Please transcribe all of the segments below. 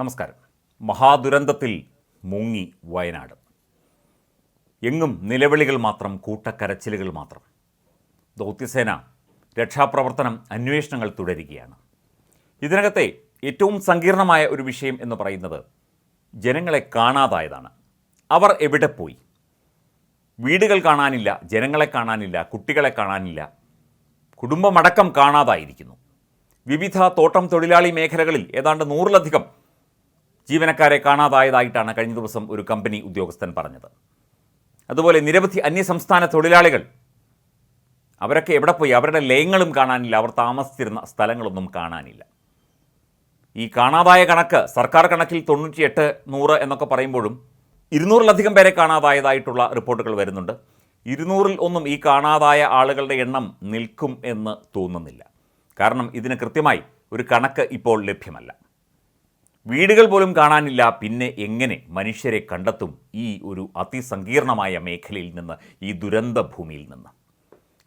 നമസ്കാരം. മഹാദുരന്തത്തിൽ മുങ്ങി വയനാട്. എങ്ങും നിലവിളികൾ മാത്രം കൂട്ടക്കരച്ചിലുകൾ മാത്രം. ദൗത്യസേന രക്ഷാപ്രവർത്തനം അന്വേഷണങ്ങൾ തുടരുകയാണ്. ഇതിനകത്തെ ഏറ്റവും സങ്കീർണമായ ഒരു വിഷയം എന്ന് പറയുന്നത് ജനങ്ങളെ കാണാതായതാണ്. അവർ എവിടെ പോയി? വീടുകൾ കാണാനില്ല ജനങ്ങളെ കാണാനില്ല കുട്ടികളെ കാണാനില്ല. കുടുംബമടക്കം കാണാതായിരിക്കുന്നു. വിവിധ തോട്ടം തൊഴിലാളി മേഖലകളിൽ ഏതാണ്ട് നൂറിലധികം ജീവനക്കാരെ കാണാതായതായിട്ടാണ് കഴിഞ്ഞ ദിവസം ഒരു കമ്പനി ഉദ്യോഗസ്ഥൻ പറഞ്ഞത്. അതുപോലെ നിരവധി അന്യസംസ്ഥാന തൊഴിലാളികൾ അവരൊക്കെ എവിടെ പോയി? അവരുടെ ലയങ്ങളും കാണാനില്ല. അവർ താമസിച്ചിരുന്ന സ്ഥലങ്ങളൊന്നും കാണാനില്ല. ഈ കാണാതായ കണക്ക് സർക്കാർ കണക്കിൽ തൊണ്ണൂറ്റിയെട്ട് നൂറ് എന്നൊക്കെ പറയുമ്പോഴും ഇരുന്നൂറിലധികം പേരെ കാണാതായതായിട്ടുള്ള റിപ്പോർട്ടുകൾ വരുന്നുണ്ട്. ഇരുന്നൂറിൽ ഒന്നും ഈ കാണാതായ ആളുകളുടെ എണ്ണം നിൽക്കും എന്ന് തോന്നുന്നില്ല. കാരണം ഇതിന് കൃത്യമായി ഒരു കണക്ക് ഇപ്പോൾ ലഭ്യമല്ല. വീടുകൾ പോലും കാണാനില്ല. പിന്നെ എങ്ങനെ മനുഷ്യരെ കണ്ടെത്തും ഈ ഒരു അതിസങ്കീർണമായ മേഖലയിൽ നിന്ന് ഈ ദുരന്ത ഭൂമിയിൽ നിന്ന്?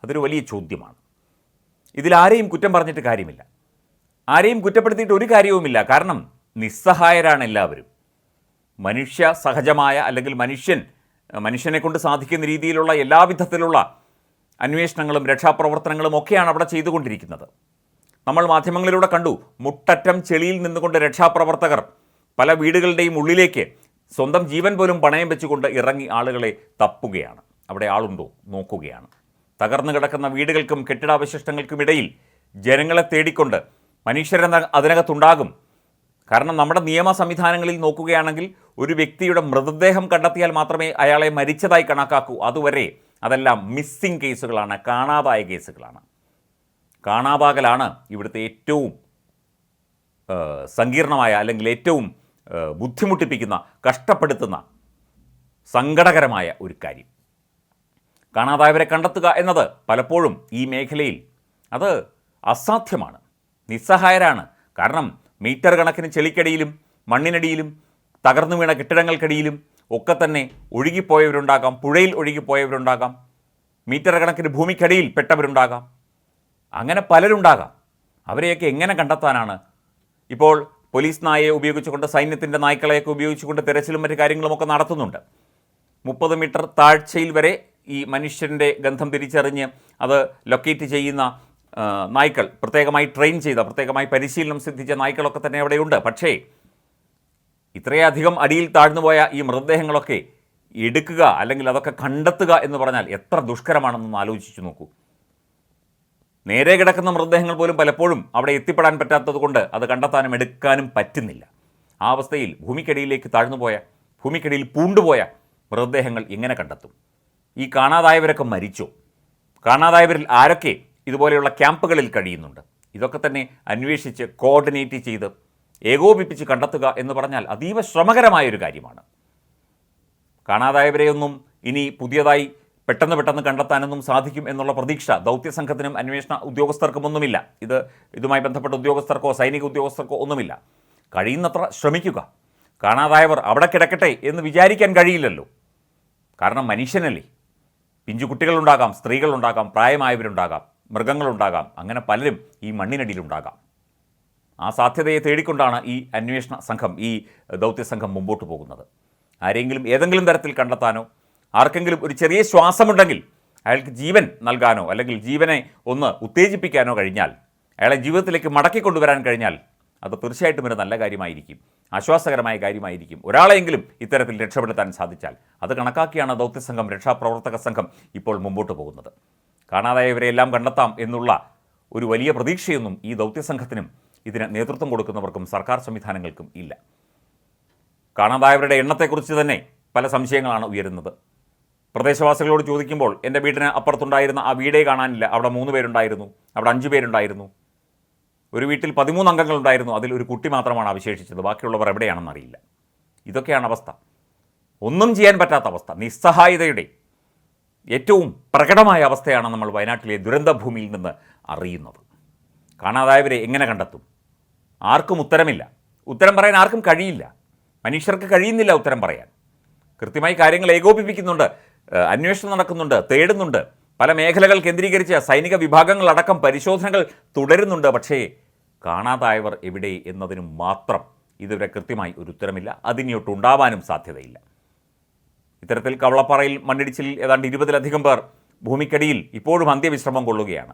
അതൊരു വലിയ ചോദ്യമാണ്. ഇതിലാരെയും കുറ്റം പറഞ്ഞിട്ട് കാര്യമില്ല. ആരെയും കുറ്റപ്പെടുത്തിയിട്ട് ഒരു കാര്യവുമില്ല. കാരണം നിസ്സഹായരാണ് എല്ലാവരും. മനുഷ്യ സഹജമായ അല്ലെങ്കിൽ മനുഷ്യൻ മനുഷ്യനെ കൊണ്ട് സാധിക്കുന്ന രീതിയിലുള്ള എല്ലാവിധത്തിലുള്ള അന്വേഷണങ്ങളും രക്ഷാപ്രവർത്തനങ്ങളും ഒക്കെയാണ് അവിടെ ചെയ്തുകൊണ്ടിരിക്കുന്നത്. നമ്മൾ മാധ്യമങ്ങളിലൂടെ കണ്ടു. മുട്ടറ്റം ചെളിയിൽ നിന്നുകൊണ്ട് രക്ഷാപ്രവർത്തകർ പല വീടുകളുടെയും ഉള്ളിലേക്ക് സ്വന്തം ജീവൻ പോലും പണയം വെച്ചുകൊണ്ട് ഇറങ്ങി ആളുകളെ തപ്പുകയാണ്. അവിടെ ആളുണ്ടോ? നോക്കുകയാണ്. തകർന്നു കിടക്കുന്ന വീടുകൾക്കും കെട്ടിടാവശിഷ്ടങ്ങൾക്കും ഇടയിൽ ജനങ്ങളെ തേടിക്കൊണ്ട് മനുഷ്യരെന്ന അതിനകത്തുണ്ടാകും. കാരണം നമ്മുടെ നിയമ സംവിധാനങ്ങളിൽ നോക്കുകയാണെങ്കിൽ ഒരു വ്യക്തിയുടെ മൃതദേഹം കണ്ടെത്തിയാൽ മാത്രമേ അയാളെ മരിച്ചതായി കണക്കാക്കൂ. അതുവരെ അതെല്ലാം മിസ്സിംഗ് കേസുകളാണ് കാണാതായ കേസുകളാണ് കാണാതാകലാണ് ഇവിടുത്തെ ഏറ്റവും സങ്കീർണമായ അല്ലെങ്കിൽ ഏറ്റവും ബുദ്ധിമുട്ടിപ്പിക്കുന്ന കഷ്ടപ്പെടുത്തുന്ന സങ്കടകരമായ ഒരു കാര്യം. കാണാതായവരെ കണ്ടെത്തുക എന്നത് പലപ്പോഴും ഈ മേഖലയിൽ അത് അസാധ്യമാണ് നിസ്സഹായരാണ്. കാരണം മീറ്റർ കണക്കിന് ചെളിക്കടിയിലും മണ്ണിനടിയിലും തകർന്നു വീണ കെട്ടിടങ്ങൾക്കടിയിലും ഒക്കെ തന്നെ ഒഴുകിപ്പോയവരുണ്ടാകാം പുഴയിൽ ഒഴുകിപ്പോയവരുണ്ടാകാം മീറ്റർ കണക്കിന് ഭൂമിക്കടിയിൽ പെട്ടവരുണ്ടാകാം. അങ്ങനെ പലരുണ്ടാകാം. അവരെയൊക്കെ എങ്ങനെ കണ്ടെത്താനാണ്? ഇപ്പോൾ പോലീസ് നായയെ ഉപയോഗിച്ചുകൊണ്ട് സൈന്യത്തിന്റെ നായ്ക്കളെയൊക്കെ ഉപയോഗിച്ചുകൊണ്ട് തിരച്ചിലും മറ്റു കാര്യങ്ങളുമൊക്കെ നടത്തുന്നുണ്ട്. മുപ്പത് മീറ്റർ താഴ്ചയിൽ വരെ ഈ മനുഷ്യന്റെ ഗന്ധം തിരിച്ചറിഞ്ഞ് അത് ലൊക്കേറ്റ് ചെയ്യുന്ന നായ്ക്കൾ പ്രത്യേകമായി ട്രെയിൻ ചെയ്ത പ്രത്യേകമായി പരിശീലനം സിദ്ധിച്ച നായ്ക്കളൊക്കെ തന്നെ അവിടെയുണ്ട്. പക്ഷേ ഇത്രയധികം അടിയിൽ താഴ്ന്നുപോയ ഈ മൃതദേഹങ്ങളൊക്കെ എടുക്കുക അല്ലെങ്കിൽ അതൊക്കെ കണ്ടെത്തുക എന്ന് പറഞ്ഞാൽ എത്ര ദുഷ്കരമാണെന്നൊന്ന് ആലോചിച്ചു നോക്കൂ. നേരെ കിടക്കുന്ന മൃതദേഹങ്ങൾ പോലും പലപ്പോഴും അവിടെ എത്തിപ്പെടാൻ പറ്റാത്തതുകൊണ്ട് അത് കണ്ടെത്താനും എടുക്കാനും പറ്റുന്നില്ല. ആ അവസ്ഥയിൽ ഭൂമിക്കടിയിലേക്ക് താഴ്ന്നുപോയ ഭൂമിക്കടിയിൽ പൂണ്ടുപോയ മൃതദേഹങ്ങൾ എങ്ങനെ കണ്ടെത്തും? ഈ കാണാതായവരൊക്കെ മരിച്ചോ? കാണാതായവരിൽ ആരൊക്കെ ഇതുപോലെയുള്ള ക്യാമ്പുകളിൽ കഴിയുന്നുണ്ട്? ഇതൊക്കെ തന്നെ അന്വേഷിച്ച് കോർഡിനേറ്റ് ചെയ്ത് ഏകോപിപ്പിച്ച് കണ്ടെത്തുക എന്ന് പറഞ്ഞാൽ അതീവ ശ്രമകരമായൊരു കാര്യമാണ്. കാണാതായവരെയൊന്നും ഇനി പുതിയതായി പെട്ടെന്ന് പെട്ടെന്ന് കണ്ടെത്താനൊന്നും സാധിക്കും എന്നുള്ള പ്രതീക്ഷ ദൗത്യസംഘത്തിനും അന്വേഷണ ഉദ്യോഗസ്ഥർക്കുമൊന്നുമില്ല. ഇത് ഇതുമായി ബന്ധപ്പെട്ട ഉദ്യോഗസ്ഥർക്കോ സൈനിക ഉദ്യോഗസ്ഥർക്കോ ഒന്നുമില്ല. കഴിയുന്നത്ര ശ്രമിക്കുക. കാണാതായവർ അവിടെ കിടക്കട്ടെ എന്ന് വിചാരിക്കാൻ കഴിയില്ലല്ലോ. കാരണം മനുഷ്യനല്ലേ. പിഞ്ചു കുട്ടികളുണ്ടാകാം സ്ത്രീകളുണ്ടാകാം പ്രായമായവരുണ്ടാകാം മൃഗങ്ങളുണ്ടാകാം അങ്ങനെ പലരും ഈ മണ്ണിനടിയിലുണ്ടാകാം. ആ സാധ്യതയെ തേടിക്കൊണ്ടാണ് ഈ അന്വേഷണ സംഘം ഈ ദൗത്യ സംഘം മുമ്പോട്ട് പോകുന്നത്. ആരെങ്കിലും ഏതെങ്കിലും തരത്തിൽ കണ്ടെത്താനോ ആർക്കെങ്കിലും ഒരു ചെറിയ ശ്വാസമുണ്ടെങ്കിൽ അയാൾക്ക് ജീവൻ നൽകാനോ അല്ലെങ്കിൽ ജീവനെ ഒന്ന് ഉത്തേജിപ്പിക്കാനോ കഴിഞ്ഞാൽ അയാളെ ജീവിതത്തിലേക്ക് മടക്കി കൊണ്ടുവരാൻ കഴിഞ്ഞാൽ അത് തീർച്ചയായിട്ടും ഒരു നല്ല കാര്യമായിരിക്കും. ആശ്വാസകരമായ കാര്യമായിരിക്കും. ഒരാളെയെങ്കിലും ഇത്തരത്തിൽ രക്ഷപ്പെടുത്താൻ സാധിച്ചാൽ അത് കണക്കാക്കിയാണ് ദൗത്യസംഘം രക്ഷാപ്രവർത്തക സംഘം ഇപ്പോൾ മുമ്പോട്ട് പോകുന്നത്. കാണാതായവരെയെല്ലാം കണ്ടെത്താം എന്നുള്ള ഒരു വലിയ പ്രതീക്ഷയൊന്നും ഈ ദൗത്യസംഘത്തിനും ഇതിന് നേതൃത്വം കൊടുക്കുന്നവർക്കും സർക്കാർ സംവിധാനങ്ങൾക്കും ഇല്ല. കാണാതായവരുടെ എണ്ണത്തെക്കുറിച്ച് തന്നെ പല സംശയങ്ങളാണ് ഉയരുന്നത്. പ്രദേശവാസികളോട് ചോദിക്കുമ്പോൾ എന്റെ വീടിന് അപ്പുറത്തുണ്ടായിരുന്ന ആ വീടേ കാണാനില്ല. അവിടെ മൂന്ന് പേരുണ്ടായിരുന്നു. അവിടെ അഞ്ച് പേരുണ്ടായിരുന്നു. ഒരു വീട്ടിൽ പതിമൂന്ന് അംഗങ്ങളുണ്ടായിരുന്നു അതിൽ ഒരു കുട്ടി മാത്രമാണ് അവശേഷിച്ചത്. ബാക്കിയുള്ളവർ എവിടെയാണെന്ന് അറിയില്ല. ഇതൊക്കെയാണ് അവസ്ഥ. ഒന്നും ചെയ്യാൻ പറ്റാത്ത അവസ്ഥ. നിസ്സഹായതയുടെ ഏറ്റവും പ്രകടമായ അവസ്ഥയാണ് നമ്മൾ വയനാട്ടിലെ ദുരന്തഭൂമിയിൽ നിന്ന് അറിയുന്നത്. കാണാതായവരെ എങ്ങനെ കണ്ടെത്തും? ആർക്കും ഉത്തരമില്ല. ഉത്തരം പറയാൻ ആർക്കും കഴിയില്ല. മനുഷ്യർക്ക് കഴിയുന്നില്ല ഉത്തരം പറയാൻ. കൃത്യമായി കാര്യങ്ങൾ ഏകോപിപ്പിക്കുന്നുണ്ട്. അന്വേഷണം നടക്കുന്നുണ്ട് തേടുന്നുണ്ട്. പല മേഖലകൾ കേന്ദ്രീകരിച്ച് സൈനിക വിഭാഗങ്ങളടക്കം പരിശോധനകൾ തുടരുന്നുണ്ട്. പക്ഷേ കാണാതായവർ എവിടെ എന്നതിന് മാത്രം ഇതുവരെ കൃത്യമായി ഒരു ഉത്തരമില്ല. അതിനിയൊട്ട് ഉണ്ടാവാനും സാധ്യതയില്ല. ഇത്തരത്തിൽ കവളപ്പാറയിൽ മണ്ണിടിച്ചിലിൽ ഏതാണ്ട് ഇരുപതിലധികം പേർ ഭൂമിക്കടിയിൽ ഇപ്പോഴും അന്ത്യവിശ്രമം കൊള്ളുകയാണ്.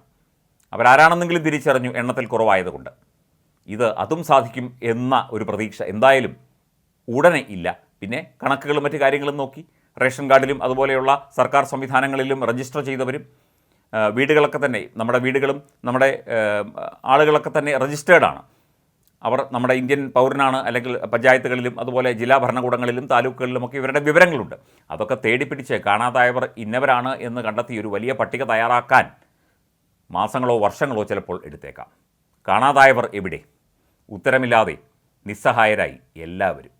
അവരാരാണെന്നെങ്കിലും തിരിച്ചറിഞ്ഞു എണ്ണത്തിൽ കുറവായതുകൊണ്ട്. ഇത് അതും സാധിക്കും എന്ന ഒരു പ്രതീക്ഷ എന്തായാലും ഉടനെ ഇല്ല. പിന്നെ കണക്കുകളും മറ്റു കാര്യങ്ങളും നോക്കി. റേഷൻ കാർഡിലും അതുപോലെയുള്ള സർക്കാർ സംവിധാനങ്ങളിലും രജിസ്റ്റർ ചെയ്തവരും വീടുകളൊക്കെ തന്നെ നമ്മുടെ വീടുകളും നമ്മുടെ ആളുകളൊക്കെ തന്നെ രജിസ്റ്റേർഡാണ് അവർ നമ്മുടെ ഇന്ത്യൻ പൗരനാണ് അല്ലെങ്കിൽ പഞ്ചായത്തുകളിലും അതുപോലെ ജില്ലാ ഭരണകൂടങ്ങളിലും താലൂക്കുകളിലുമൊക്കെ ഇവരുടെ വിവരങ്ങളുണ്ട്. അതൊക്കെ തേടിപ്പിടിച്ച് കാണാതായവർ ഇന്നവരാണ് എന്ന് കണ്ടെത്തി ഒരു വലിയ പട്ടിക തയ്യാറാക്കാൻ മാസങ്ങളോ വർഷങ്ങളോ ചിലപ്പോൾ എടുത്തേക്കാം. കാണാതായവർ എവിടെ? ഉത്തരമില്ലാതെ നിസ്സഹായരായി എല്ലാവരും.